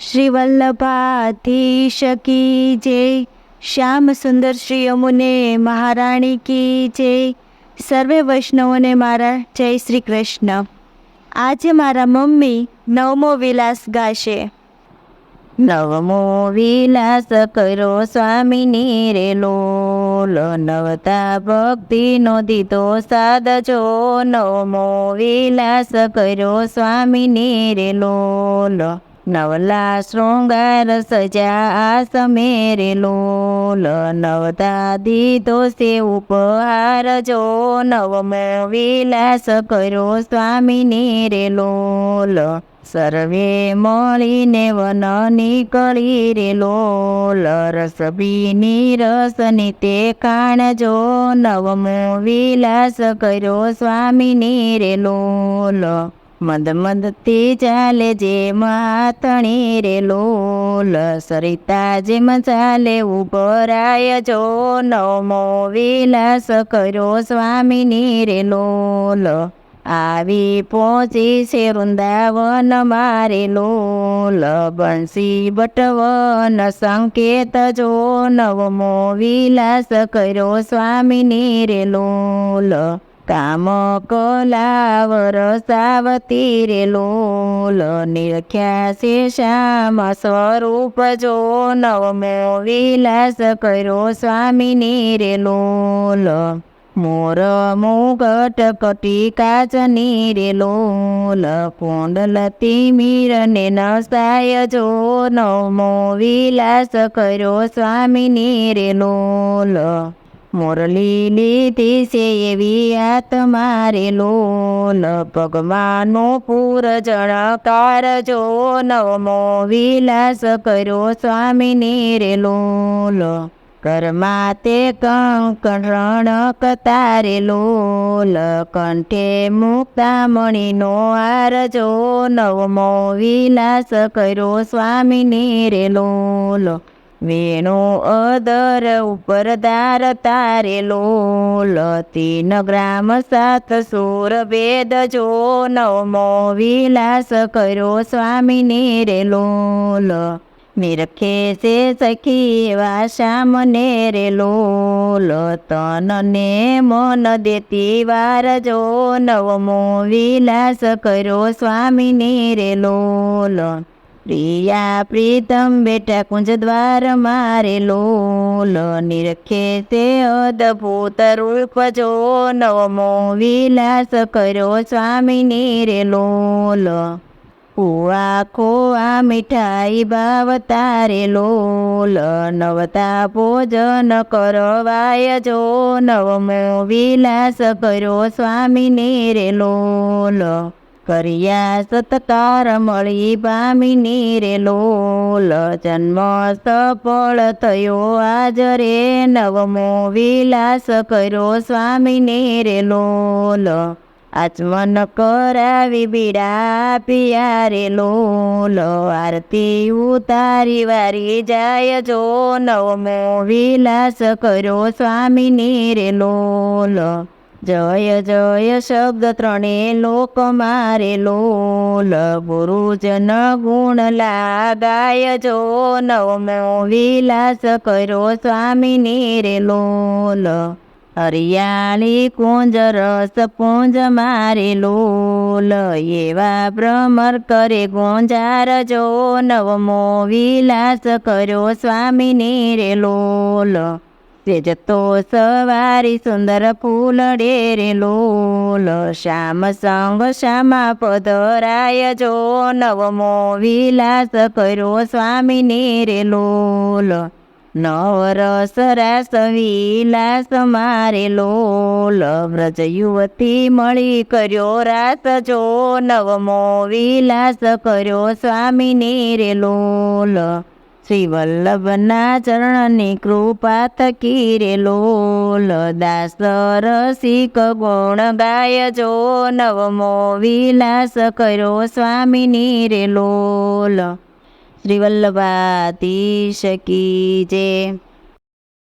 શ્રી વલ્લભાધીશ કી જય. શ્યામ સુંદર શ્રી અમુને મહારાણી કી જય. સર્વે વૈષ્ણવોને મારા જય શ્રી કૃષ્ણ. આજે મારા મમ્મી નવમો વિલાસ ગાશે. નવમો વિલાસ કરો સ્વામીની રે લોલ. નવતા ભક્તિનો દીધો સાદજો નવમો વિલાસ કર્યો સ્વામીની રે લોલ. નવલા શૃંગાર સજા આસમે રે લોલ નવતા દીધો સે ઉપહાર જો, નવમ વિલાસ કર્યો સ્વામીની રે લોલ સર્વે મળીને વન નીકળી રે લોલ રસ બીની રસની તે કાણજો નવમો વિલાસ કર્યો સ્વામીની રે લોલ મદ મદ તે ચાલે જે માતણી રે લોલ, સરિતા જેમ ચાલે ઉભરાય જો નવમો વિલાસ કર્યો સ્વામીની રે લોલ. આવી પહોંચી છે વૃંદાવન મારે લોલ. બંસી બટવન સંકેત જો નવમો વિલાસ કર્યો સ્વામીની રે લોલ. કામ કલાવર સાવતી રે લોલ નિરખ્યા છે શ્યામ સ્વરૂપ જો નવમો વિલાસ કર્યો સ્વામીની રે લોલ. મોર મુગટ કટી કાચની રે લોલ. કુંડલતી મીરને નસાય જો નવમો વિલાસ કર્યો સ્વામીની રે લોલ. મુરલી લીધી છે એવી આત્મારે લોલ ભગવાનનો પૂર જણકાર જો નવમો વિલાસ કર્યો સ્વામીની રે લોલ ઘરમાં તે કંકણ કતારે લોલ કંઠે મુક્તામણીનો આર જો નવમો વિલાસ કર્યો સ્વામીની રે લોલ વેણુ અદર ઉપર દાર તારે લોલ તીન ગ્રામ સાત સુર વેદ જો નવમો વિલાસ કર્યો સ્વામીની રે લોલ નિરખે છે સખી એવા શ્યામને રે લોલ તનને મન દેતી વાર જો નવમો વિલાસ કર્યો સ્વામીની રે લોલ પ્રિયા પ્રીતમ બેટા કુંજ દ્વાર મારે લોલ નિરખે તે અદભૂત રૂપ જો નવમો વિલાસ કર્યો સ્વામીની રે લોલ. કુવા ખોવા મીઠાઈ ભાવ તારે લોલ. નવતા ભોજન કરવાય જો નવમો વિલાસ કર્યો સ્વામીની રે લોલ. કર્યા સત્કાર મળી પામીની રે જન્મ સફળ થયો આજ રે. નવમો વિલાસ કર્યો સ્વામીની રે આચમન કરાવી બીડા પિયારે લોલ. આરતી ઉતારી વારી જાય જો નવમો વિલાસ કર્યો સ્વામીની રે લોલ. જય જય શબ્દ ત્રણે લોક મારે લોલ ગુરુજન ગુણ લાગાય જો. નવમો વિલાસ કર્યો સ્વામીની રે લોલ હરિયાળી કુંજ રસ પુંજ મારે લોલ એવા ભ્રમર કરે ગુંજાર જો. નવમો વિલાસ કર્યો સ્વામીની રે લોલ તેજતો સવારી સુંદર ફૂલ ડેરે લોલ શ્યામ સંગ શ્યામા પધરાય જો નવમો વિલાસ કર્યો સ્વામીની રે લોલ નવરસ રાસ વિલાસ મારે લોલ વ્રજ યુવતી મળી કર્યો રાસ જો નવમો વિલાસ કર્યો સ્વામીની રે લોલ શ્રી વલ્લભના ચરણની કૃપા થકી રે લોલ દાસ રસિક ગુણ ગાય જો નવમો વિલાસ કર્યો સ્વામીની રે લોલ શ્રી વલ્લભાધીશ શકી જય.